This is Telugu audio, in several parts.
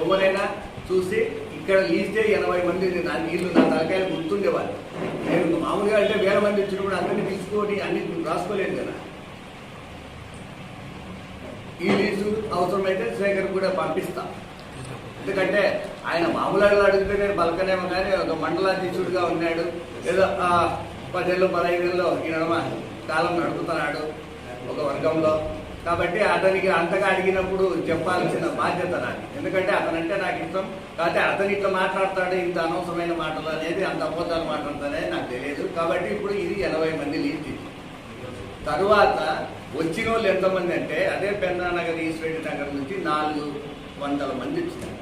ఎవరైనా చూసి ఇక్కడ లీస్తే ఎనభై మంది నా నీళ్ళు నా తలకాయలు గుర్తుండేవాళ్ళు. నేను మామూలుగా అంటే వేల మంది వచ్చినప్పుడు అందరినీ తీసుకొని అన్ని రాసుకోలేను కదా. ఈ లీజు అవసరమైతే శేఖర్ కూడా పంపిస్తాం. ఎందుకంటే ఆయన మామూలుగా అడిగితే నేను పలకనేమో కానీ ఒక మండలాధ్యక్షుడిగా ఉన్నాడు. ఏదో పదేళ్ళు పదహైదేళ్ళు ఈ నడమ కాలం నడుపుతున్నాడు ఒక వర్గంలో. కాబట్టి అతనికి అంతగా అడిగినప్పుడు చెప్పాల్సిన బాధ్యత నాకు ఎందుకంటే అతనంటే నాకు ఇష్టం. కాకపోతే అతను ఇట్లా మాట్లాడతాడు ఇంత అనవసరమైన మాటలు అనేది అంత అబద్ధాలు మాట్లాడతానే నాకు తెలియదు. కాబట్టి ఇప్పుడు ఇది ఎనభై మంది లీజ్ తరువాత వచ్చిన వాళ్ళు ఎంతమంది అంటే అదే పెన్నానగర్ ఈశ్వరి నగర్ నుంచి నాలుగు వందల మంది వచ్చినారు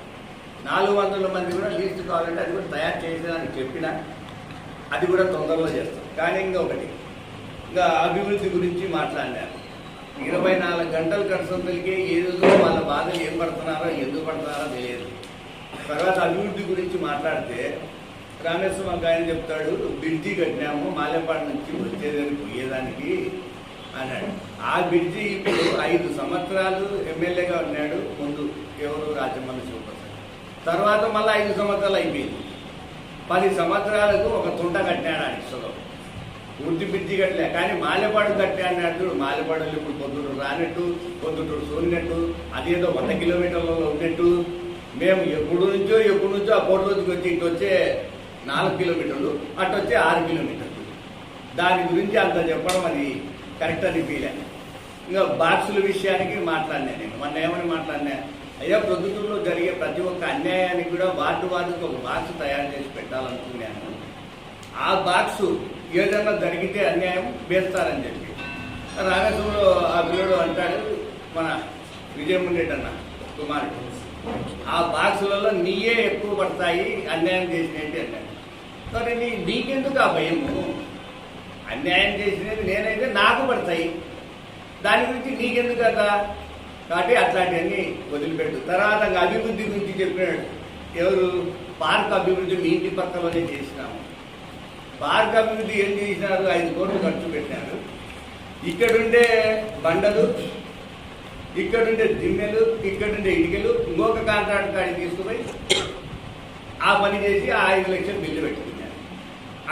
నాలుగు వందల మంది కూడా లీస్ట్ కావాలంటే అది కూడా తయారు చేసేదానికి చెప్పిన అది కూడా తొందరలో చేస్తాం. కానీ ఇంకా ఒకటి ఇంకా అభివృద్ధి గురించి మాట్లాడినారు. ఇరవై నాలుగు గంటల ఏ ఏదో వాళ్ళ బాధలు ఏం పడుతున్నారో ఎందుకు పడుతున్నారో తెలియదు. తర్వాత అభివృద్ధి గురించి మాట్లాడితే రామేశ్వరం ఒక ఆయన చెప్తాడు బ్రిడ్జి కట్టినాము మాలేపాడు నుంచి వచ్చేదానికి పోయేదానికి అన్నాడు. ఆ బ్రిడ్జి ఇప్పుడు ఐదు సంవత్సరాలు ఎమ్మెల్యేగా ఉన్నాడు ముందు ఎవరు రాజమల్లి శివప్రసాద్ తర్వాత మళ్ళీ ఐదు సంవత్సరాలు అయిపోయింది. పది సంవత్సరాలకు ఒక తుంట కట్టినాడు ఆ ఇష్టలో పూర్తి బ్రిడ్జి కట్టలే. కానీ మాలెపాడు కట్టే అన్నట్టు మాలెపాడులు ఇప్పుడు పొద్దుటూరు రానట్టు పొద్దుటూరు చూడినట్టు అదేదో వంద కిలోమీటర్లలో ఉన్నట్టు. మేము ఎప్పుడు నుంచో ఎప్పుడు నుంచో ఆ కోట రోజుకి వచ్చి ఇటు వచ్చే నాలుగు కిలోమీటర్లు అటు వచ్చే ఆరు కిలోమీటర్లు. దాని గురించి అంత చెప్పడం అది కరెక్ట్ అని ఫీలే ఇంకా బాక్సుల విషయానికి మాట్లాడినా నేను. మొన్న ఏమని మాట్లాడినా అయ్యా ప్రొద్దుటూరులో జరిగే ప్రతి ఒక్క అన్యాయానికి కూడా వార్డు వార్డుకి ఒక బాక్స్ తయారు చేసి పెట్టాలనుకున్నాను. ఆ బాక్సు ఏదైనా జరిగితే అన్యాయం వేస్తారని చెప్పి. రామేశ్వరుడు ఆ పిల్లడు అంటాడు మన విజయముండేటి అన్న కుమారుడు. ఆ బాక్సులలో నీయే ఎక్కువ పడతాయి అన్యాయం చేసినట్టు అన్నాడు సరే నీ నీకెందుకు ఆ భయము? అన్యాయం చేసినది నేనైతే నాకు పడతాయి. దాని గురించి నీకెందుకు కదా కాబట్టి అట్లాంటివన్నీ వదిలిపెట్టు. తర్వాత ఇంకా అభివృద్ధి గురించి చెప్పినాడు. ఎవరు? పార్క్ అభివృద్ధి మీ ఇంటి పక్కలోనే చేసినాము. పార్క్ అభివృద్ధి ఏం చేసినారు? ఐదు కోట్లు ఖర్చు పెట్టారు ఇక్కడుండే బండలు ఇక్కడుండే దిమ్మెలు ఇక్కడుండే ఇటుకలు ఇంకొక కాంట్రాక్ట్ కాడికి తీసుకుపోయి ఆ పని చేసి ఆ ఐదు లక్షలు బిల్లు పెట్టుకున్నారు.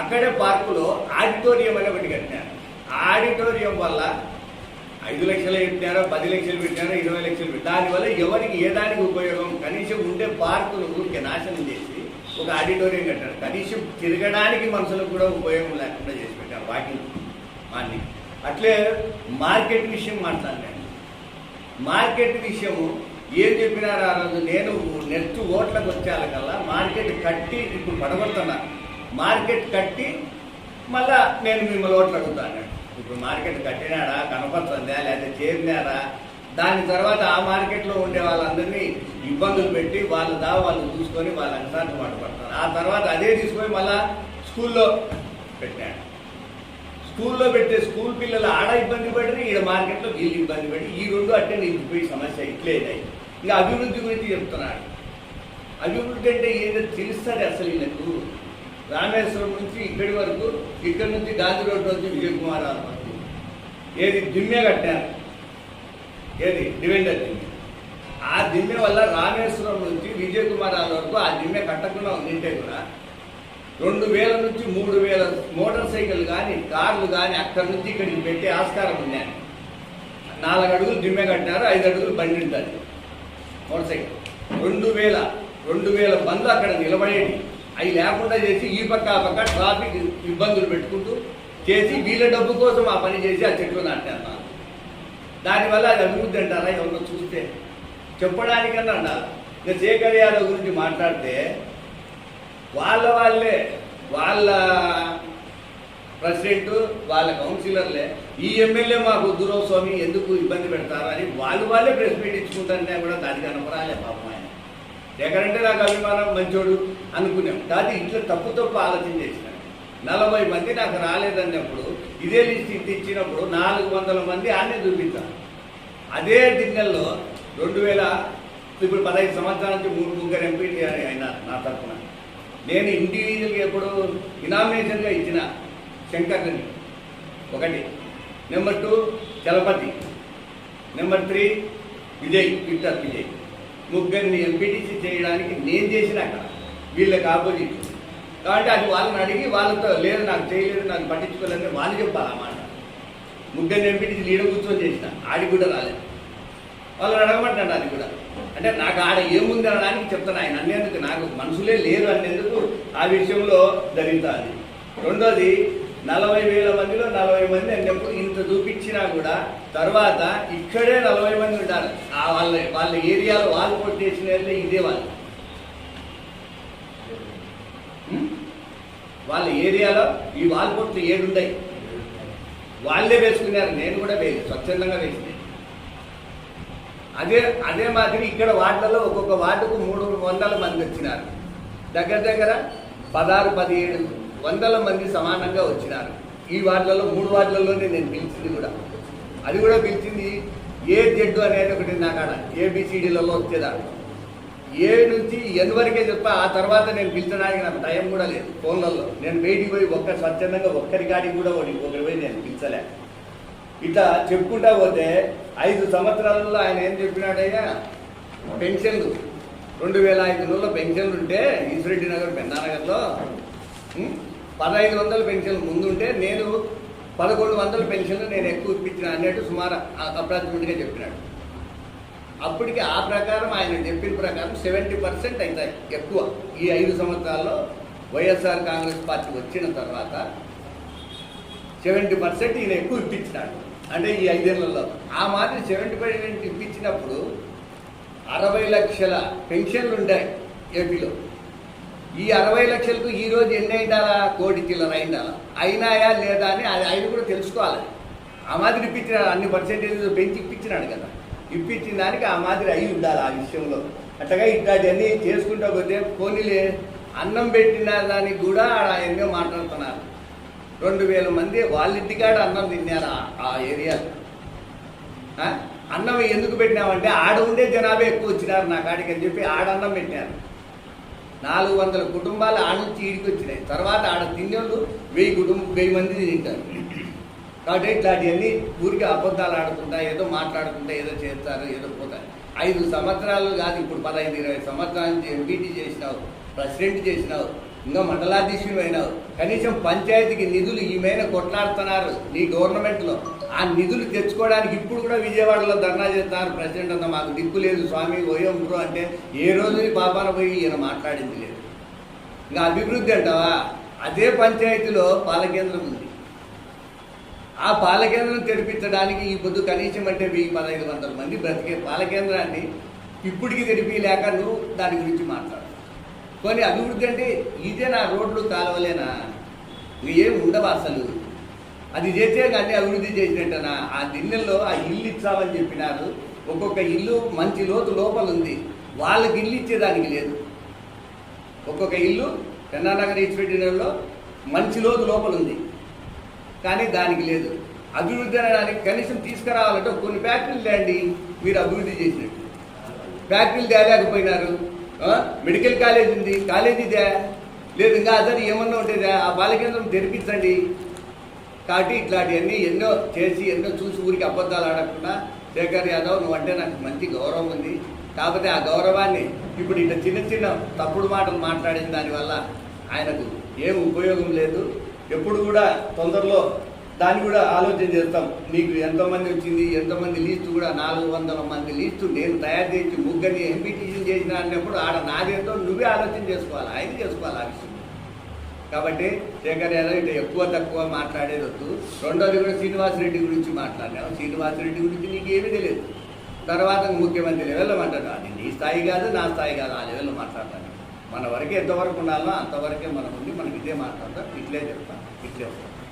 అక్కడే పార్కులో ఆడిటోరియం అనే ఒకటి కట్టినారు. ఆ ఆడిటోరియం వల్ల ఐదు లక్షలు పెట్టినారో పది లక్షలు పెట్టినారో ఇరవై లక్షలు పెట్టారో దానివల్ల ఎవరికి ఏ దానికి ఉపయోగం? కనీసం ఉండే పార్కులు ఊరికే నాశనం చేసి ఒక ఆడిటోరియం కట్టారు. కనీసం తిరగడానికి మనుషులకు కూడా ఉపయోగం లేకుండా చేసి పెట్టారు వాకింగ్ మార్నింగ్ అట్లే మార్కెట్ విషయం మాట్లాడలేను మార్కెట్ విషయము ఏం చెప్పినారు ఆ రోజు? నేను నెక్స్ట్ ఓట్లకు వచ్చేకల్లా మార్కెట్ కట్టి ఇప్పుడు పడగొడుతున్నా. మార్కెట్ కట్టి మళ్ళా నేను మిమ్మల్ని ఓట్లు అడుగుతాను ఇప్పుడు మార్కెట్ కట్టినాడా? కనపడుతుందా? లేదా చేరినారా? దాని తర్వాత ఆ మార్కెట్లో ఉండే వాళ్ళందరినీ ఇబ్బందులు పెట్టి వాళ్ళ దా వాళ్ళు చూసుకొని వాళ్ళ అంశాన్ని మాట పడతారు ఆ తర్వాత అదే తీసుకొని మళ్ళా స్కూల్లో పెట్టాడు స్కూల్లో పెట్టే స్కూల్ పిల్లలు ఆడ ఇబ్బంది పడి ఈడ మార్కెట్లో వీళ్ళు ఇబ్బంది పడి ఈ రెండు నేను పోయే సమస్య ఇట్లేదాయి ఇంకా అభివృద్ధి గురించి చెప్తున్నాడు. అభివృద్ధి అంటే ఏదో తెలుస్తుంది అసలు వీళ్ళకు రామేశ్వరం నుంచి ఇక్కడి వరకు ఇక్కడి నుంచి గాంధీ రోడ్డు నుంచి విజయ్ కుమార్ వరకు. ఏది దిమ్మె కట్టారు. ఏది? డివెండర్ దిమ్మె ఆ దిమ్మె వల్ల రామేశ్వరం నుంచి విజయ్ కుమార్ వరకు ఆ దిమ్మె కట్టకుండా ఉండింటే కూడా రెండు వేల నుంచి మూడు వేల మోటార్ సైకిల్ కానీ కార్లు కానీ అక్కడి నుంచి ఇక్కడికి పెట్టే ఆస్కారం ఉన్నాయి నాలుగు అడుగులు దిమ్మె కట్టినారు ఐదు అడుగులు బండి ఉంటుంది. Motorcycle. రెండు వేల రెండు వేల బండ్లు అక్కడ నిలబడేది అవి లేకుండా చేసి ఈ పక్క ఆ పక్క ట్రాఫిక్ ఇబ్బందులు పెట్టుకుంటూ చేసి వీళ్ళ డబ్బు కోసం ఆ పని చేసి ఆ చెట్లు నాటారు దానివల్ల అది అభివృద్ధి అంటారా? ఎవరో చూస్తే చెప్పడానికన్నా ఉండాలి ఇంకా శేఖర్ యాదవ్ గురించి మాట్లాడితే వాళ్ళ వాళ్ళే వాళ్ళ ప్రెసిడెంట్ వాళ్ళ కౌన్సిలర్లే ఈ ఎమ్మెల్యే మాకు వద్దురో స్వామి ఎందుకు ఇబ్బంది పెడతారు అని వాళ్ళు వాళ్ళే ప్రెస్ మీట్ ఇచ్చుకుంటారంటే కూడా దానికి అనపరాలే పాపం ఆయన. ఎక్కడంటే నాకు అభిమానం మంచోడు అనుకున్నాం. కాదు ఇట్లా తప్పు తప్పు ఆలోచన చేసినాం. నలభై మంది నాకు రాలేదన్నప్పుడు ఇదే లిస్ట్ ఇంటి ఇచ్చినప్పుడు నాలుగు వందల మంది ఆనే చూపించాను అదే డిన్నెల్లో రెండు వేల ఇప్పుడు పదహైదు సంవత్సరాల నుంచి మూడు ముగ్గురు ఎంపీ అయినారు నా తరఫున నేను ఇండివిజువల్గా ఎప్పుడు ఇనామినేషన్గా ఇచ్చిన శంకర్ని. ఒకటి. Number two Chalapathi. Number three Vijay Victor Vijay. ముగ్గురిని ఎంపీటీసీ చేయడానికి నేను చేసిన అక్కడ. వీళ్ళకి ఆపోజిట్ కాబట్టి అది వాళ్ళని అడిగి వాళ్ళతో లేదు నాకు చేయలేదు నాకు పట్టించుకోలేదని వాళ్ళు చెప్పాలి అన్నమాట ముగ్గురు ముగ్గురిని ఎంపీటీసీ నీడ కూర్చొని చేసిన ఆడి కూడా రాలేదు. వాళ్ళని అడగమంటాడు అది కూడా అంటే నాకు ఆడ ఏముంది అనడానికి చెప్తాను ఆయన. అనేందుకు నాకు మనుషులే లేరు అనేందుకు ఆ విషయంలో జరుగుతుంది రెండోది నలభై వేల మందిలో నలభై మంది అన్నప్పుడు ఇంత చూపించినా కూడా తర్వాత ఇక్కడే నలభై మంది ఉంటారు. ఆ వాళ్ళ వాళ్ళ ఏరియాలో వాళ్ళు కొట్టేసిన ఇదే వాళ్ళు. వాళ్ళ ఏరియాలో ఈ వాల్ పొట్లు ఏడున్నాయి వాళ్ళే వేసుకున్నారు నేను కూడా వేసి స్వచ్ఛందంగా వేసింది. అదే అదే మాదిరి ఇక్కడ వార్డులలో ఒక్కొక్క వార్డుకు మూడు వందల మంది వచ్చినారు. దగ్గర దగ్గర పదహారు పదిహేడు వందల మంది సమానంగా వచ్చినారు. ఈ వార్డులలో మూడు వార్డులలోనే నేను పిలిచింది కూడా. అది కూడా పిలిచింది ఏ జడ్డు అనేది ఒకటి నాకాడ ఏబిసిడీలలో వచ్చేదాన్ని ఏడు నుంచి ఎన్ని వరకే చెప్పా ఆ తర్వాత నేను పిలిచడానికి నాకు టైం కూడా లేదు ఫోన్లలో. నేను బయటికి పోయి ఒక్క స్వచ్ఛందంగా ఒక్కరి కాడికి కూడా ఒకటి ఒకరి పోయి నేను పిలిచలే. ఇట్లా చెప్పుకుంటా పోతే ఐదు సంవత్సరాలలో ఆయన ఏం చెప్పినాడయ్యా? పెన్షన్లు. రెండు వేల ఐదు వందల పెన్షన్లు ఉంటే ఈశ్వరెడ్డి నగర్ పెన్నానగర్లో పదహైదు వందల పెన్షన్లు ముందుంటే నేను పదకొండు వందల పెన్షన్లు నేను ఎక్కువ ఇప్పించిన అన్నట్టు సుమారు అప్రాక్సిమేట్గా చెప్పినాడు. అప్పటికి ఆ ప్రకారం ఆయన చెప్పిన ప్రకారం సెవెంటీ పర్సెంట్ అవుతాయి ఎక్కువ. ఈ ఐదు సంవత్సరాల్లో వైఎస్ఆర్ కాంగ్రెస్ పార్టీ వచ్చిన తర్వాత సెవెంటీ పర్సెంట్ ఈయన ఎక్కువ ఇప్పించినాడు. అంటే ఈ ఐదేళ్ళలో. ఆ మాదిరి సెవెంటీ పర్సెంట్ ఇప్పించినప్పుడు అరవై లక్షల పెన్షన్లు ఉంటాయి ఏపీలో. ఈ అరవై లక్షలకు ఈ రోజు ఎన్ని అయిండాలా కోటి చిల్లర అయిండాలా అయినాయా లేదా అని అది ఆయన కూడా తెలుసుకోవాలి. ఆ మాదిరి ఇప్పించినాడు అన్ని పర్సెంటేజ్ పెంచి ఇప్పించినాడు కదా. ఇప్పించిన దానికి ఆ మాదిరి అయి ఉండాలి ఆ విషయంలో. అట్టగా ఇట్లాంటివన్నీ చేసుకుంటా పోతే పోనీలే అన్నం పెట్టిన దానికి కూడా ఆడ ఎన్నో మాట్లాడుతున్నారు. రెండు వేల మంది వాళ్ళ ఇంటికాడ అన్నం తిన్నారు ఆ- ఏరియాలో అన్నం ఎందుకు పెట్టినామంటే ఆడ ఉండే జనాభా ఎక్కువ వచ్చినారు నా కాడికి అని చెప్పి ఆడ అన్నం పెట్టినారు. నాలుగు వందల కుటుంబాలు ఆడ నుంచి ఈడికి వచ్చినాయి. తర్వాత ఆడ తిన్నోళ్ళు వెయ్యి కుటుంబం వెయ్యి మంది తింటారు. కాబట్టి ఇట్లాంటివన్నీ ఊరికి అబద్ధాలు ఆడుకుంటా ఏదో మాట్లాడుకుంటా ఏదో చేస్తారు ఏదో పోతారు. ఐదు సంవత్సరాలు కాదు ఇప్పుడు పదహైదు ఇరవై సంవత్సరాల నుంచి ఎంపీటీ చేసినావు ప్రెసిడెంట్ చేసినావు ఇంకా మండలాధీశులు అయినావు. కనీసం పంచాయతీకి నిధులు ఈ కొట్లాడుతున్నారు నీ గవర్నమెంట్లో. ఆ నిధులు తెచ్చుకోవడానికి ఇప్పుడు కూడా విజయవాడలో ధర్నా చేస్తున్నారు ప్రెసిడెంట్ అంతా మాకు దిక్కు లేదు. స్వామి ఓయం బ్రో అంటే ఏ రోజు పాపాన పోయి ఈయన మాట్లాడింది లేదు. ఇంకా అభివృద్ధి అంటావా? అదే పంచాయతీలో పాలకేంద్రం ఉంది. ఆ పాలకేంద్రం తెరిపించడానికి ఈ పొద్దు కనీసం అంటే వెయ్యి పదహైదు వందల మంది బ్రతికే పాలకేంద్రాన్ని ఇప్పటికి తెరిపిలేక నువ్వు దాని గురించి మాట్లాడు. కొన్ని అభివృద్ధి అంటే ఇదే నా రోడ్లు కాలవలేనా? ఇవి ఏం ఉండవు అసలు? అది చేస్తే కానీ అభివృద్ధి చేసినట్టనా? ఆ దిన్నెల్లో ఆ ఇల్లు ఇచ్చామని చెప్పినారు. ఒక్కొక్క ఇల్లు మంచి లోతు లోపల ఉంది. వాళ్ళకి ఇల్లు ఇచ్చేదానికి లేదు. ఒక్కొక్క ఇల్లు చెన్నానగర్ ఇచ్చిపెట్టినలో మంచి లోతు లోపల ఉంది. కానీ దానికి లేదు. అభివృద్ధి అనడానికి కనీసం తీసుకురావాలంటే కొన్ని ఫ్యాక్టరీలు లేండి. మీరు అభివృద్ధి చేసినట్టు. ఫ్యాక్టరీలు తేలేకపోయినారు. మెడికల్ కాలేజ్ ఉంది. కాలేజీ దే లేదు ఇంకా అదర్ ఏమన్నా ఉంటుందా ఆ బాలకేంద్రం తెరిపించండి. కాబట్టి ఇట్లాంటివన్నీ ఎన్నో చేసి ఎన్నో చూసి ఊరికి అబద్ధాలు ఆడకుండా శేఖర్ యాదవ్ నువ్వంటే నాకు మంచి గౌరవం ఉంది. కాకపోతే ఆ గౌరవాన్ని ఇప్పుడు ఇట్లా చిన్న చిన్న తప్పుడు మాటలు మాట్లాడిన దానివల్ల ఆయనకు ఏం ఉపయోగం లేదు. ఎప్పుడు కూడా తొందరలో దాన్ని కూడా ఆలోచన చేస్తాం. నీకు ఎంతమంది వచ్చింది ఎంతమంది లీస్టు కూడా నాలుగు వందల మంది లీస్టు నేను తయారు చేసి ముగ్గురిని ఎంపీటీషన్ చేసిన అన్నప్పుడు ఆడ నాదేంతో నువ్వే ఆలోచన చేసుకోవాలి ఆయన చేసుకోవాలి ఆ విషయం. కాబట్టి శేఖర్ యాదవ్ ఎక్కువ తక్కువ మాట్లాడేది వద్దు. రెండోది కూడా శ్రీనివాసరెడ్డి గురించి మాట్లాడినావు శ్రీనివాసరెడ్డి గురించి నీకు ఏమీ తెలియదు. తర్వాత ముఖ్యమంత్రి లెవెల్లో మాట్లాడు అది నీ స్థాయి కాదు నా స్థాయి కాదు ఆ లెవెల్లో మాట్లాడతాను మన వరకే ఎంతవరకు ఉండాలో అంతవరకే మనం ఉండి మనకి ఇదే మాట్లాడతాం. ఇట్లే చెప్తాం. ఇట్లే వస్తాం